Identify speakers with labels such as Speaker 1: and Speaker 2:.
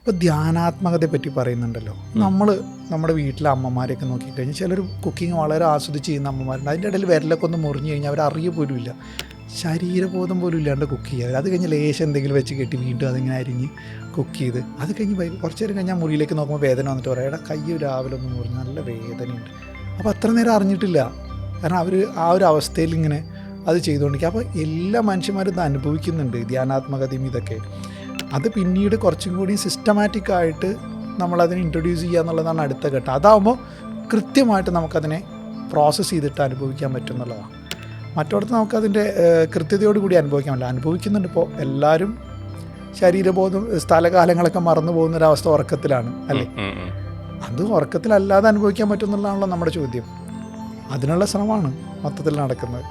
Speaker 1: ഇപ്പോൾ ധ്യാനാത്മകതയെ പറ്റി പറയുന്നുണ്ടല്ലോ. നമ്മൾ നമ്മുടെ വീട്ടിലെ അമ്മമാരെയൊക്കെ നോക്കിക്കഴിഞ്ഞാൽ ചിലർ കുക്കിംഗ് വളരെ ആസ്വദിച്ച് ചെയ്യുന്ന അമ്മമാരുണ്ട്. അതിന്റെ ഇടയിൽ വിരലൊക്കെ ഒന്ന് മുറിഞ്ഞു കഴിഞ്ഞാൽ അവർ അറിയ പോലും ഇല്ല ശരീരബോധം പോലും ഇല്ലാണ്ട് കുക്ക് ചെയ്യുക അത് കഴിഞ്ഞ് ലേശം എന്തെങ്കിലും വെച്ച് കെട്ടി വീണ്ടും അതിങ്ങനെ അരിഞ്ഞ് കുക്ക് ചെയ്ത് അത് കഴിഞ്ഞ് കുറച്ച് നേരം കഴിഞ്ഞാൽ മുറിയിലേക്ക് നോക്കുമ്പോൾ വേദന വന്നിട്ട് പറയാം എടാ കൈ രാവിലെ ഒന്ന് മുറിഞ്ഞ് നല്ല വേദനയുണ്ട്. അപ്പോൾ അത്ര നേരം അറിഞ്ഞിട്ടില്ല. കാരണം അവർ ആ ഒരു അവസ്ഥയിൽ ഇങ്ങനെ അത് ചെയ്തുകൊണ്ടിരിക്കുക അപ്പോൾ എല്ലാ മനുഷ്യന്മാരും ഇത് അനുഭവിക്കുന്നുണ്ട് ധ്യാനാത്മകതയും ഇതൊക്കെ. അത് പിന്നീട് കുറച്ചും കൂടി സിസ്റ്റമാറ്റിക് ആയിട്ട് നമ്മളതിനെ ഇൻട്രൊഡ്യൂസ് ചെയ്യുക എന്നുള്ളതാണ് അടുത്ത ഘട്ടം. അതാവുമ്പോൾ കൃത്യമായിട്ട് നമുക്കതിനെ പ്രോസസ്സ് ചെയ്തിട്ട് അനുഭവിക്കാൻ പറ്റും എന്നുള്ളതാണ്. മറ്റോടത്ത് നമുക്കതിന്റെ കൃത്യതയോടുകൂടി കൃത്യതയോട് കൂടി അനുഭവിക്കാൻ പറ്റില്ല. അനുഭവിക്കുന്നുണ്ട് ഇപ്പോൾ എല്ലാവരും ശരീരബോധം സ്ഥലകാലങ്ങളൊക്കെ മറന്നു പോകുന്ന ഒരു അവസ്ഥ ഉറക്കത്തിലാണ് അല്ലേ. അത് ഉറക്കത്തിലല്ലാതെ അനുഭവിക്കാൻ പറ്റുന്നുള്ളതാണല്ലോ നമ്മുടെ ചോദ്യം. അതിനുള്ള ശ്രമമാണ് മൊത്തത്തിൽ നടക്കുന്നത്.